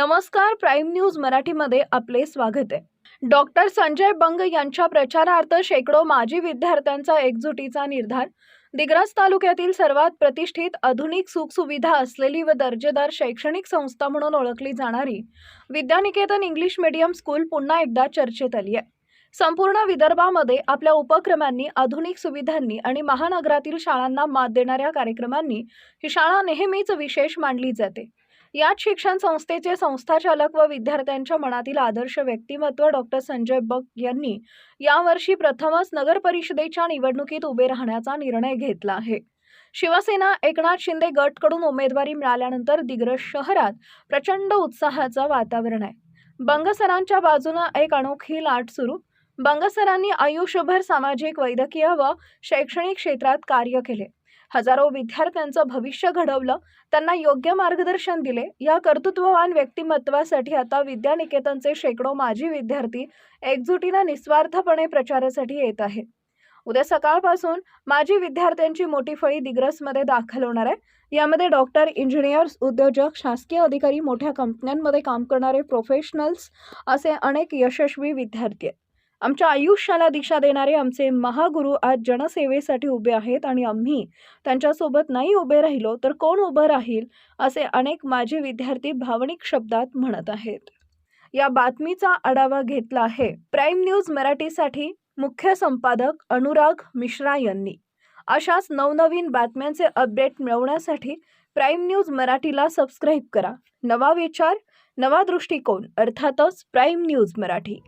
नमस्कार prime news मराठीमध्ये आपले स्वागत आहे. डॉक्टर संजय बंग यांच्या प्रचारार्थ शेकडो माजी विद्यार्थ्यांचा एकजुटीचा निर्धार. दिग्रस तालुक्यातील सर्वात प्रतिष्ठित आधुनिक सुखसुविधा असलेली व दर्जेदार शैक्षणिक संस्था म्हणून ओळखली जाणारी विद्यानिकेतन इंग्लिश मीडियम स्कूल पुन्हा एकदा चर्चेत आली आहे. संपूर्ण विदर्भामध्ये आपल्या उपक्रमांनी आधुनिक सुविधांनी आणि महानगरातील शाळांना मात देणाऱ्या कार्यक्रमांनी ही शाळा नेहमीच विशेष मानली जाते. याच शिक्षण संस्थेचे संस्थाचालक व विद्यार्थ्यांच्या मनातील आदर्श व्यक्तिमत्व डॉक्टर संजय बक यांनी यावर्षी प्रथमच नगर परिषदेच्या निवडणुकीत उभे राहण्याचा निर्णय घेतला आहे. शिवसेना एकनाथ शिंदे गटकडून उमेदवारी मिळाल्यानंतर दिग्रस शहरात प्रचंड उत्साहाचं वातावरण आहे. बंगसरांच्या बाजूनं एक अनोखी लाट सुरू बंगसरांनी आयुष्यभर सामाजिक वैद्यकीय व शैक्षणिक क्षेत्रात कार्य केले. हजारो विद्यार्थ्यांचं भविष्य घडवलं त्यांना योग्य मार्गदर्शन दिले. या कर्तृत्ववान व्यक्तिमत्वासाठी आता विद्यानिकेतनचे शेकडो माजी विद्यार्थी एकजुटीनं निस्वार्थपणे प्रचारासाठी येत आहेत. उद्या सकाळपासून माजी विद्यार्थ्यांची मोठी फळी दिग्रसमध्ये दाखल होणार आहे. यामध्ये डॉक्टर इंजिनियर्स उद्योजक शासकीय अधिकारी मोठ्या कंपन्यांमध्ये काम करणारे प्रोफेशनल्स असे अनेक यशस्वी विद्यार्थी आहेत. आमच्या आयुष्याला दिशा देणारे आमचे महागुरु आज जनसेवेसाठी उभे आहेत आणि आम्ही त्यांच्यासोबत नाही उभे राहिलो तर कोण उभं राहील असे अनेक माजी विद्यार्थी भावनिक शब्दात म्हणत आहेत. या बातमीचा आढावा घेतला आहे. प्राईम न्यूज मराठीसाठी मुख्य संपादक अनुराग मिश्रा यांनी. अशाच नवनवीन बातम्यांचे अपडेट मिळवण्यासाठी प्राईम न्यूज मराठीला सबस्क्राईब करा. नवा विचार नवा दृष्टिकोन अर्थातच प्राईम न्यूज मराठी.